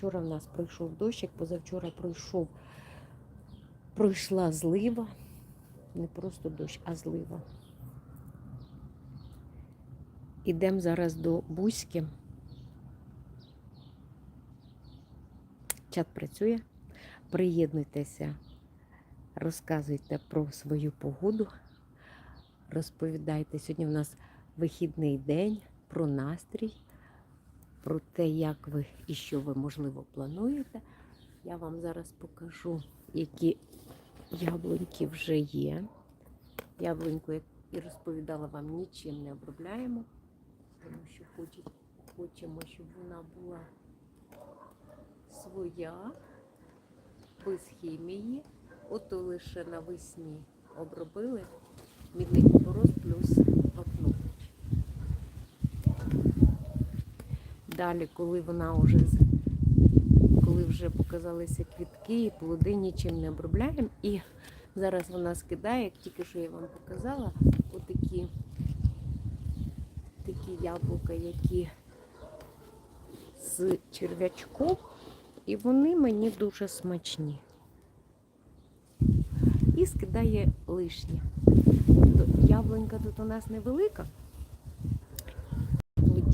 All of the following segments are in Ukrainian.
Вчора в нас пройшов дощик, позавчора пройшов, пройшла злива. Не просто дощ, а злива. Ідемо зараз до Бузьки. Чат працює. Приєднуйтеся, розказуйте про свою погоду. Розповідайте. Сьогодні в нас вихідний день про настрій, про те, як ви і що ви, можливо, плануєте. Я вам зараз покажу, які яблуньки вже є. Яблуньку, як і розповідала вам, нічим не обробляємо, тому що хочемо, щоб вона була своя, без хімії. Ото лише навесні обробили мідний купорос плюс вапно. Далі, коли вона вже коли вже показалися квітки і плоди, нічим не обробляємо. І зараз вона скидає, як тільки що я вам показала, отакі такі яблука, які з черв'ячком, і вони мені дуже смачні. І скидає лишнє. Тобто яблунька тут у нас невелика,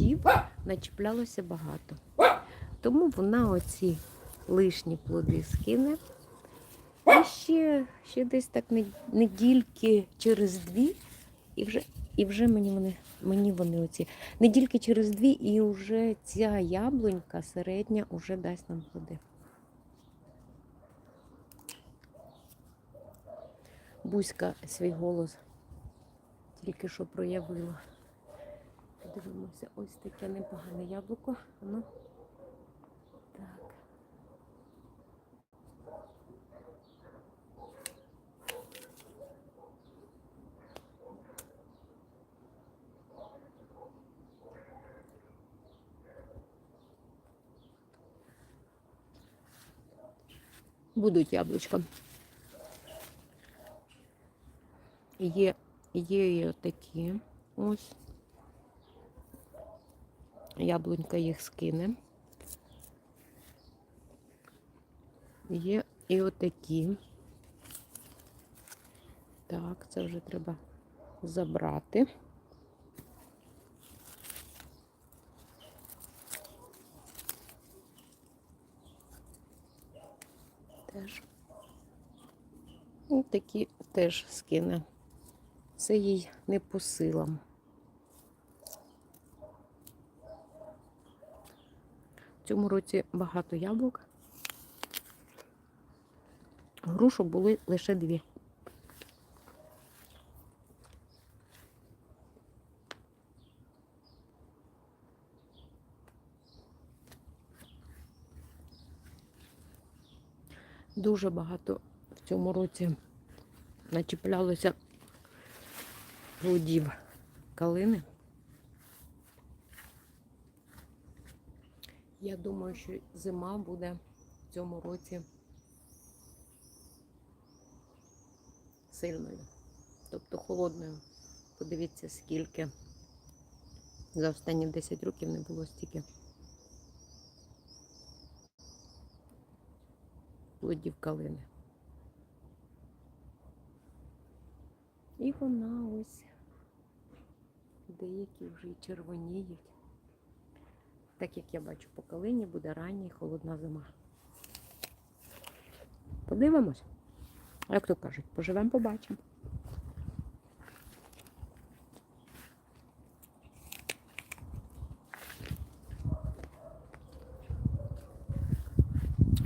плодів начіплялося багато. Тому вона оці лишні плоди скине. І ще, ще десь так недільки через дві, і вже, і вже мені вони, мені вони оці. Недільки через дві, і вже ця яблунька середня вже дасть нам плоди. Бузька свій голос тільки що проявила. Подивимося, ось таке непогане яблуко. Воно так. Будуть яблучка. Є, є і отакі ось. Яблунька їх скине. Є і отакі. Так, це вже треба забрати. Теж. І такі теж скине. Це їй не по силам. В цьому році багато яблук. Грушу були лише дві. Дуже багато в цьому році начіплялося плодів калини. Я думаю, що зима буде в цьому році сильною, тобто холодною. Подивіться, скільки за останні 10 років не було стільки плодів калини. І вона ось деякі вже червоніють. Так як я бачу, по калині буде рання і холодна зима. Подивимось. Як то кажуть, поживемо, побачимо.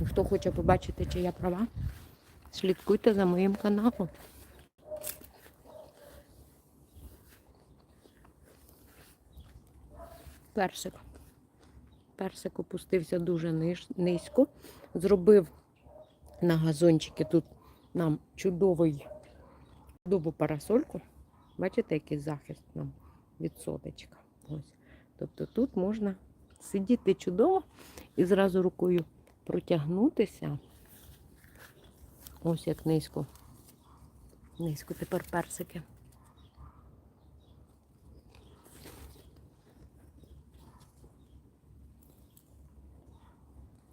Хто хоче побачити, чи я права, слідкуйте за моїм каналом. Персик. Персик опустився дуже низько. Зробив на газончики тут нам чудовий, чудову парасольку. Бачите, який захист нам від соточка. Ось. Тобто тут можна сидіти чудово і зразу рукою протягнутися. Ось як низько. Низько тепер персики.